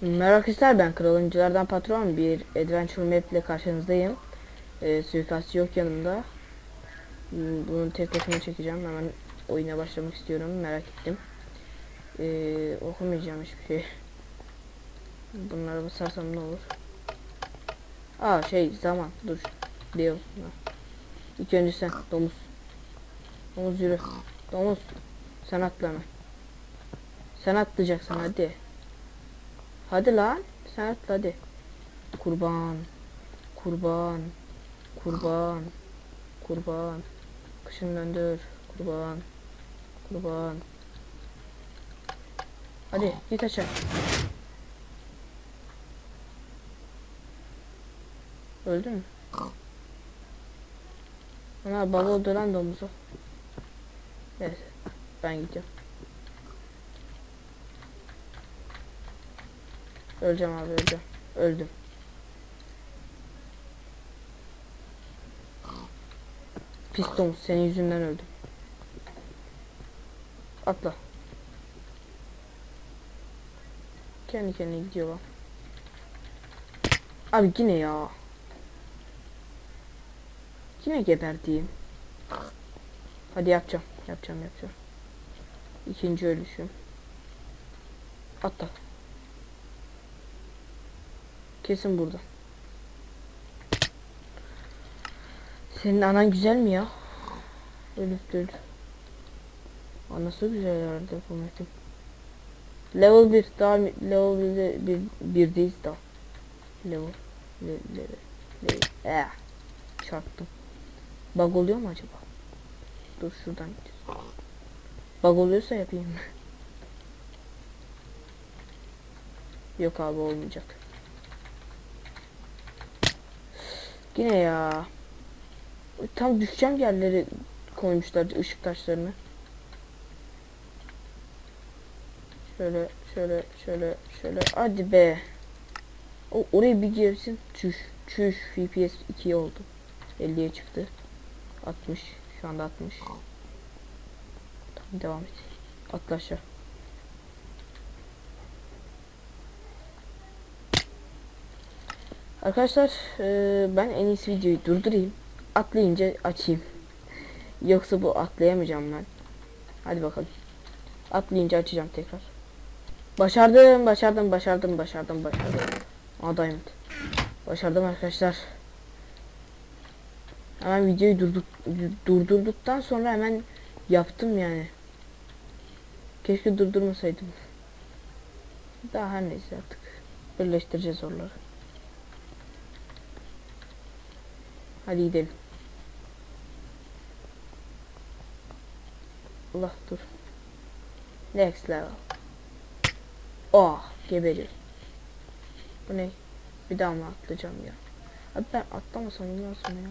Merak ister ben kralımcılardan patron bir adventure map ile karşınızdayım. Ee, suikastçı yok yanımda. Hmm, Bunu tek başıma çekeceğim. Hemen oyuna başlamak istiyorum. Merak ettim. Ee, okumayacağım hiçbir şey. Bunlara basarsam ne olur? Aa şey zaman dur. Diyor. İlk önce sen domuz. Domuz yürü. Domuz. Sen atla hemen. Sen atlayacaksın hadi. Hadi lan. Sen atla hadi. Kurban. Kurban. Kurban. Kurban. Kışın döndür. Kurban. Kurban. Hadi git aşağı. Öldü mü? Ana baba oldu lan domuzu. Neyse. Ben gidiyorum. Öleceğim abi öleceğim. Öldüm. Pis domuz senin yüzünden öldüm. Atla. Kendi kendine gidiyor lan. Abi yine ya. Yine geberdiğim. Hadi yapacağım. Yapacağım yapacağım. İkinci ölüşüm. Atla. Kesin burada. Senin anan güzel mi ya? Ölüp öldü. Anası güzel herhalde bu metin. Level 1 daha level 1'de bir, birdeyiz daha. Level le, level level. Eh. Çarptım. Bug oluyor mu acaba? Dur şuradan gidiyoruz. Bug oluyorsa yapayım. Yok abi olmayacak. Yine ya. Tam düşeceğim yerleri koymuşlar ışık taşlarını. Şöyle şöyle şöyle şöyle hadi be. O oraya bir girsin. Çüş çüş FPS 2 oldu. 50'ye çıktı. 60 şu anda 60. Tamam devam et. Atla aşağı. Arkadaşlar eee, ben en iyisi videoyu durdurayım. Atlayınca açayım. Yoksa bu atlayamayacağım ben. Hadi bakalım. Atlayınca açacağım tekrar. Başardım, başardım, başardım, başardım, başardım. Aa diamond. Başardım arkadaşlar. Hemen videoyu durduk, durdurduktan sonra hemen yaptım yani. Keşke durdurmasaydım. Daha her neyse artık. Birleştireceğiz oraları. Hadi gidelim. Allah dur. Next level. Oh geberiyor. Bu ne? Bir daha mı atlayacağım ya? Abi ben atlamasam olmaz mı ya?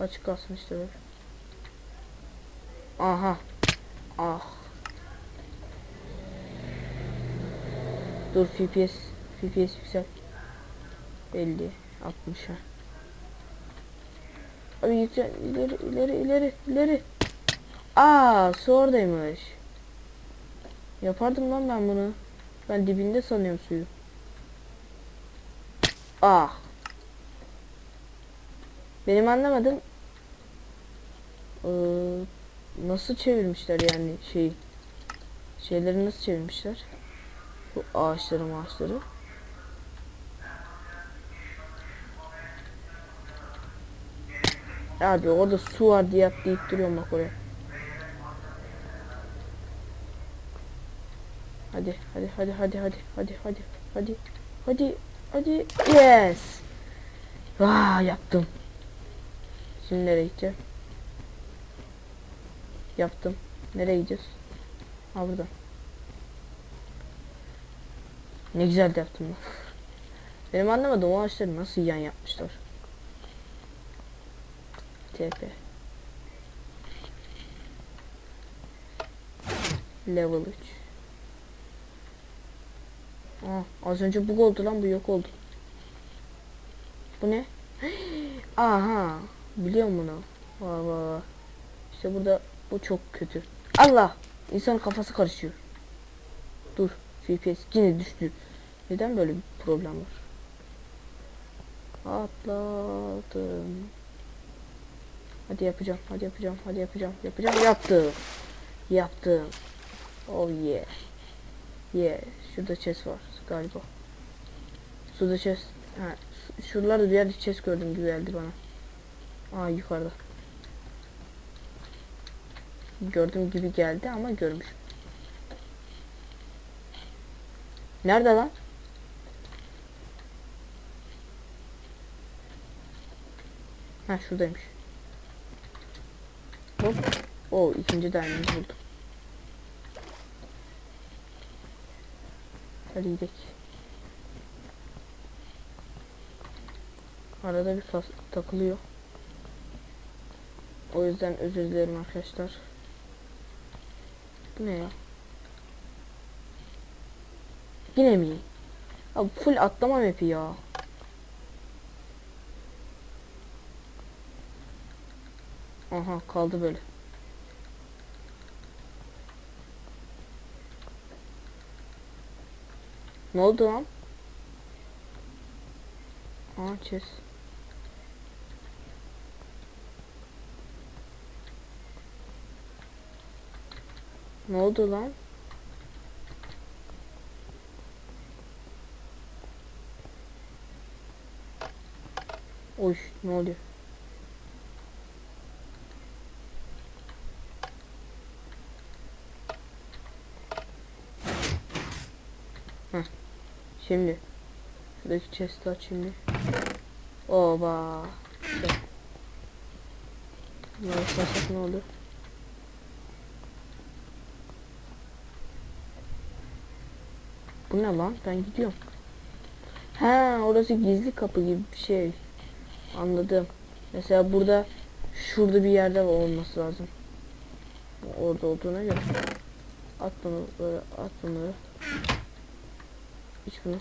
Açık kalsın işte böyle. Aha. Ah. Dur FPS. FPS yüksel. 50. 60 ha. Yüksel. ileri ileri ileri ileri. Aa su oradaymış. Yapardım lan ben bunu. Ben dibinde sanıyorum suyu. Ah. Benim anlamadım. Ee, nasıl çevirmişler yani şey şeyleri nasıl çevirmişler? Bu ağaçları ağaçları. Abi orada su var diye atlayıp duruyorum bak oraya. Hadi hadi hadi hadi hadi hadi hadi hadi hadi hadi yes. Vaa yaptım. Şimdi nereye gideceğim? Yaptım. Nereye gideceğiz? Ha buradan. Ne güzel de yaptım. Benim anlamadım o ağaçları nasıl yan yapmışlar. TP. Level 3. Aa, az önce bug oldu lan bu yok oldu. Bu ne? Aha. Biliyorum bunu. Vay vay. İşte burada bu çok kötü. Allah! İnsanın kafası karışıyor. Dur. FPS yine düştü. Neden böyle bir problem var? Atladım. Hadi yapacağım, hadi yapacağım, hadi yapacağım, yapacağım, yaptım. Yaptım. Oh yeah. Yeah. Şurada chest var galiba. Suda chest. Ha, şu- şuralarda bir yerde chest gördüm gibi geldi bana. Aa yukarıda. Gördüğüm gibi geldi ama görmüş. Nerede lan? Ha şuradaymış. O ikinci diamond buldum. Hadi gidelim. Arada bir takılıyor. O yüzden özür dilerim arkadaşlar. Bu ne ya? Yine mi? Abi full atlama map'i ya. Aha kaldı böyle. Ne oldu lan? Aa. Ne oldu lan? Oy ne oluyor? Şimdi şuradaki chest'i aç şimdi. Oba. Bunları açarsak ne olur? Bu ne lan? Ben gidiyorum. Ha, orası gizli kapı gibi bir şey. Anladım. Mesela burada şurada bir yerde olması lazım. Orada olduğuna göre. At bunu böyle at bunları. Bunu.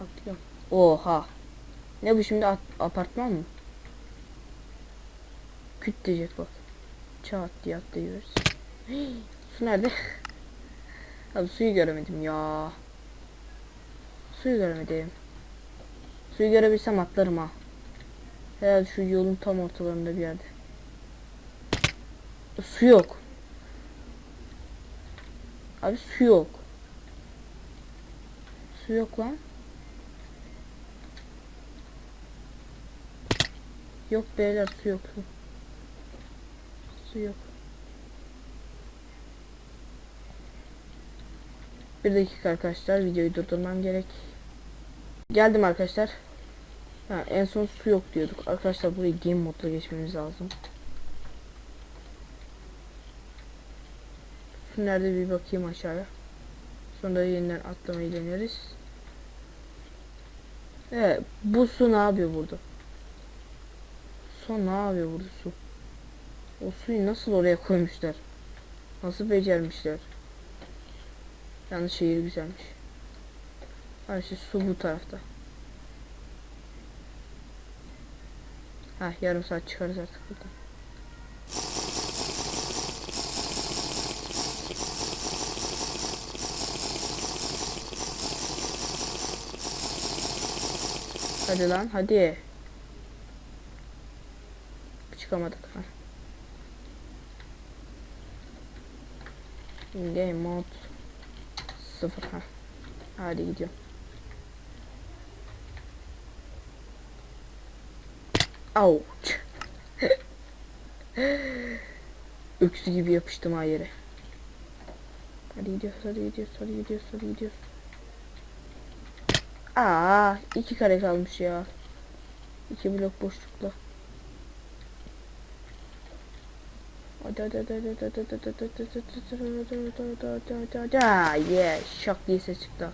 Atlıyorum. Oha. Ne bu şimdi apartman mı? Küt diyecek bak. Çat diye atlıyoruz. Su nerede? Abi suyu göremedim ya. Suyu göremedim. Suyu görebilsem atlarım ha. Herhalde şu yolun tam ortalarında bir yerde. Su yok. Abi su yok. Su yok lan. Yok beyler su yok su. Su yok. Bir dakika arkadaşlar videoyu durdurmam gerek. Geldim arkadaşlar. Ha, en son su yok diyorduk. Arkadaşlar burayı game modla geçmemiz lazım. Su nerede bir bakayım aşağıya. Sonra yeniden atlamayı deneriz. Evet, bu su ne yapıyor burada? Son ne yapıyor burada su? O suyu nasıl oraya koymuşlar? Nasıl becermişler? Yalnız şehir güzelmiş. Ha işte su bu tarafta. Ha yarım saat çıkarız artık buradan. Hadi lan hadi. Çıkamadık. Ha. Game mode sıfır ha. Hadi gidiyorum. Out. Öksü gibi yapıştım ha yere. Hadi gidiyoruz, hadi gidiyoruz, hadi gidiyoruz, hadi gidiyoruz. Aa, iki kare kalmış ya. İki blok boşlukla. Yeah, şak diye ses çıktı.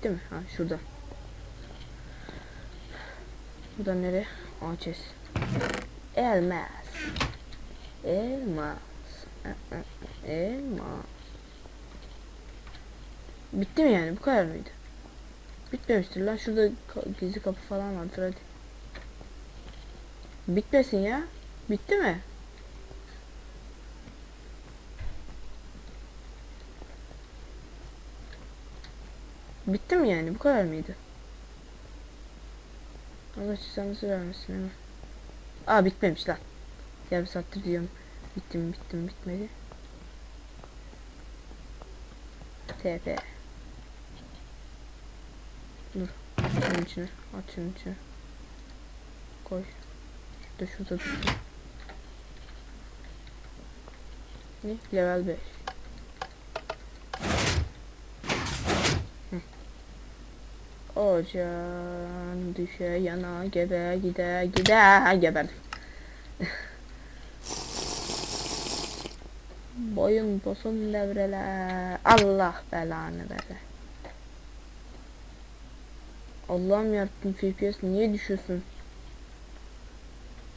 Bitti mi? Ha şurada. Buradan nereye? Chest. Elmas. Elmas. Elmas. Bitti mi yani? Bu kadar mıydı? Bitmemiştir lan. Şurada gizli kapı falan vardır hadi. Bitmesin ya. Bitti mi? Bitti mi yani? Bu kadar mıydı? Allah cezanızı vermesin hemen. Aa bitmemiş lan. Ya bir saattir diyorum. Bitti mi bitti mi bitmedi. TP. Dur. Şunun içine. At şunun içine. Koy. Şurada şurada dursun. Ne? Level 5. Ocağın düşe yana gebe gide gide geberdim. Boyun posun devrele Allah belanı vere. Allah'ım yarabbim FPS niye düşüyorsun?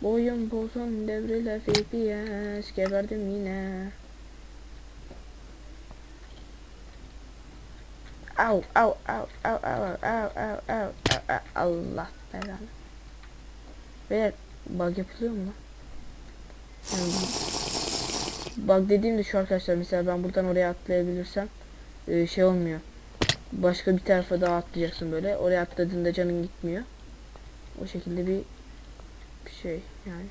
Boyun posun devrele FPS geberdim yine. Au au au au au au au au au Allah belanı. Beyler bug yapılıyor mu? Yani, bug dediğimde şu arkadaşlar mesela ben buradan oraya atlayabilirsem e, şey olmuyor. Başka bir tarafa daha atlayacaksın böyle. Oraya atladığında canın gitmiyor. O şekilde bir, bir şey yani.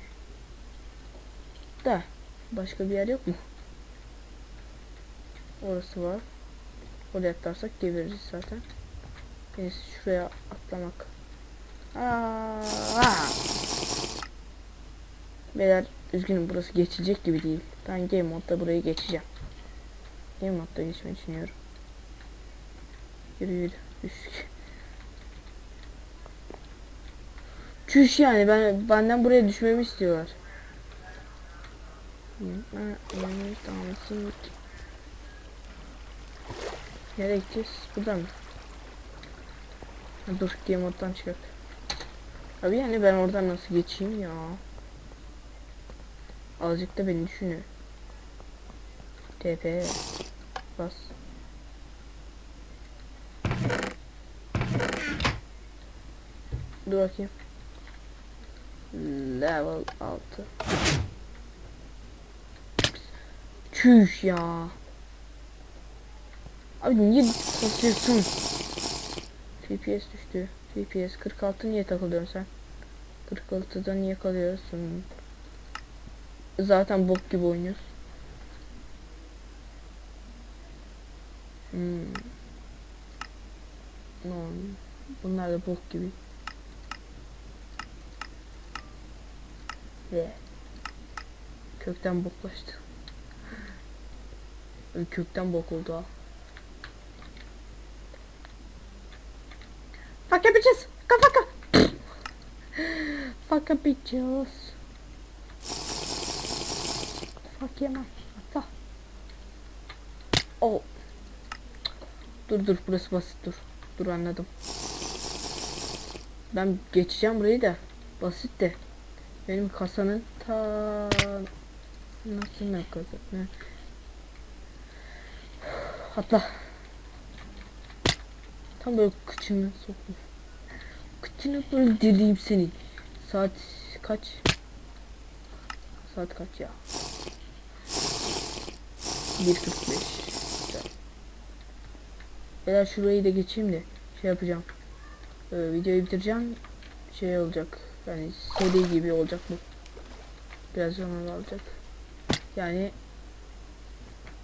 Da başka bir yer yok mu? Orası var. Oraya atlarsak gebeririz zaten. Neyse şuraya atlamak. Aa. Beyler üzgünüm burası geçilecek gibi değil. Ben game modda burayı geçeceğim. Game modda geçmeyi düşünüyorum. Yürü yürü. Düştük. Çüş yani ben benden buraya düşmemi istiyorlar. Dancing. Nereye gideceğiz? Buradan mı? Ha, dur game moddan çıkart. Abi yani ben oradan nasıl geçeyim ya? Azıcık da beni düşünüyor. TP bas. Dur bakayım. Level 6. Çüş ya. Abi niye basıyorsun? FPS düştü. FPS 46 niye takılıyorsun sen? 46'da niye kalıyorsun? Zaten bok gibi oynuyorsun. Hmm. No. Bunlar da bok gibi. Ve kökten boklaştı. Kökten bok oldu ha. Fuck your bitches! Go fuck her! fuck your bitches! Fuck yeah man. Atla. Oh. Dur dur burası basit dur. Dur anladım. Ben geçeceğim burayı da. Basit de. Benim kasanın ta nasıl ne kasa ne? Atla. Tam böyle kıçını sokmuş. Kıçını böyle deliyim seni. Saat kaç? Saat kaç ya? 1.45 Güzel. Beyler şurayı da geçeyim de şey yapacağım. Ee, videoyu bitireceğim. Şey olacak. Yani seri gibi olacak bu. Biraz zaman alacak. Yani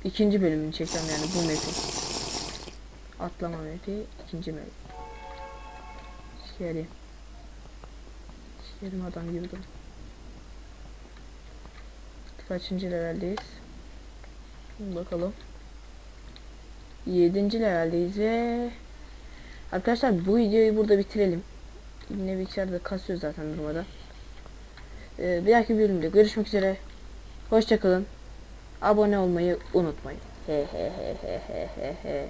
ikinci bölümünü çekeceğim yani bu map'in. Atlama map'i ikinci map. Sikerim. Sikerim adam gibi dur. Kaçıncı leveldeyiz? Bakalım. Yedinci leveldeyiz ve Arkadaşlar bu videoyu burada bitirelim. Yine bir içeride kasıyor zaten durmadan. Ee, bir dahaki bölümde görüşmek üzere. Hoşçakalın. Abone olmayı unutmayın. He he he he he he he.